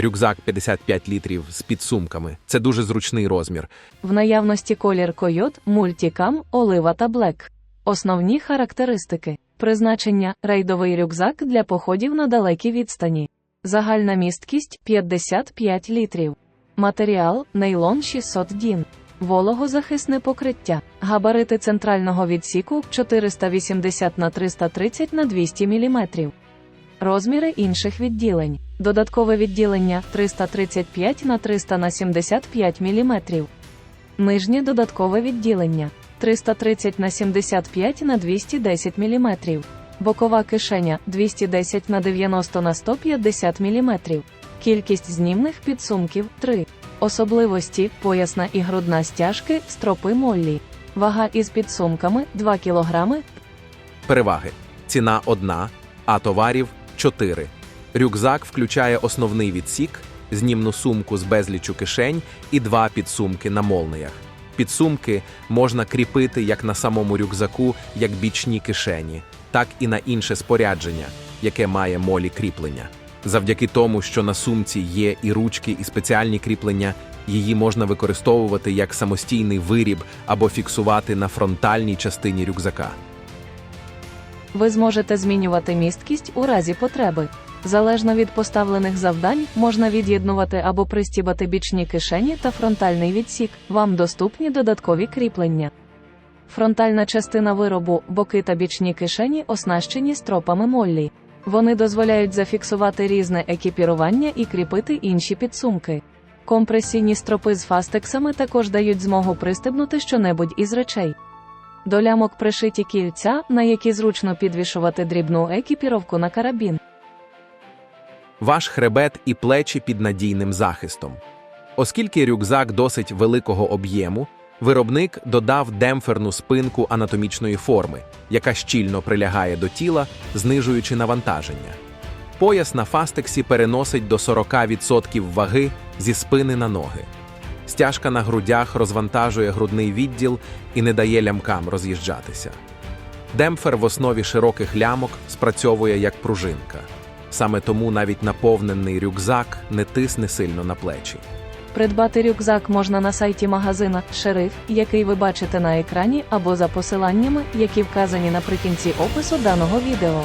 Рюкзак 55 літрів з підсумками. Це дуже зручний розмір. В наявності колір койот, мультікам, олива та блек. Основні характеристики. Призначення рейдовий рюкзак для походів на далекі відстані. Загальна місткість 55 літрів. Матеріал нейлон 600 дін. Вологозахисне покриття. Габарити центрального відсіку 480 на 330 на 200 мм. Розміри інших відділень. Додаткове відділення 335 на 300 на 75 мм. Нижнє додаткове відділення 330 на 75 на 210 мм. Бокова кишеня 210 на 90 на 150 мм. Кількість знімних підсумків 3. Особливості поясна і грудна стяжки стропи Моллі. Вага із підсумками 2 кг. Переваги: ціна одна, а товарів 4. Рюкзак включає основний відсік, знімну сумку з безлічу кишень і два підсумки на молниях. Підсумки можна кріпити як на самому рюкзаку, як бічні кишені, так і на інше спорядження, яке має молі кріплення. Завдяки тому, що на сумці є і ручки, і спеціальні кріплення, її можна використовувати як самостійний виріб або фіксувати на фронтальній частині рюкзака. Ви зможете змінювати місткість у разі потреби. Залежно від поставлених завдань, можна від'єднувати або пристібати бічні кишені та фронтальний відсік. Вам доступні додаткові кріплення. Фронтальна частина виробу, боки та бічні кишені оснащені стропами Моллі. Вони дозволяють зафіксувати різне екіпірування і кріпити інші підсумки. Компресійні стропи з фастексами також дають змогу пристебнути щонебудь із речей. До лямок пришиті кільця, на які зручно підвішувати дрібну екіпіровку на карабін. Ваш хребет і плечі під надійним захистом. Оскільки рюкзак досить великого об'єму, виробник додав демпферну спинку анатомічної форми, яка щільно прилягає до тіла, знижуючи навантаження. Пояс на фастексі переносить до 40% ваги зі спини на ноги. Стяжка на грудях розвантажує грудний відділ і не дає лямкам роз'їжджатися. Демпфер в основі широких лямок спрацьовує як пружинка. Саме тому навіть наповнений рюкзак не тисне сильно на плечі. Придбати рюкзак можна на сайті магазина Шериф, який ви бачите на екрані, або за посиланнями, які вказані наприкінці опису даного відео.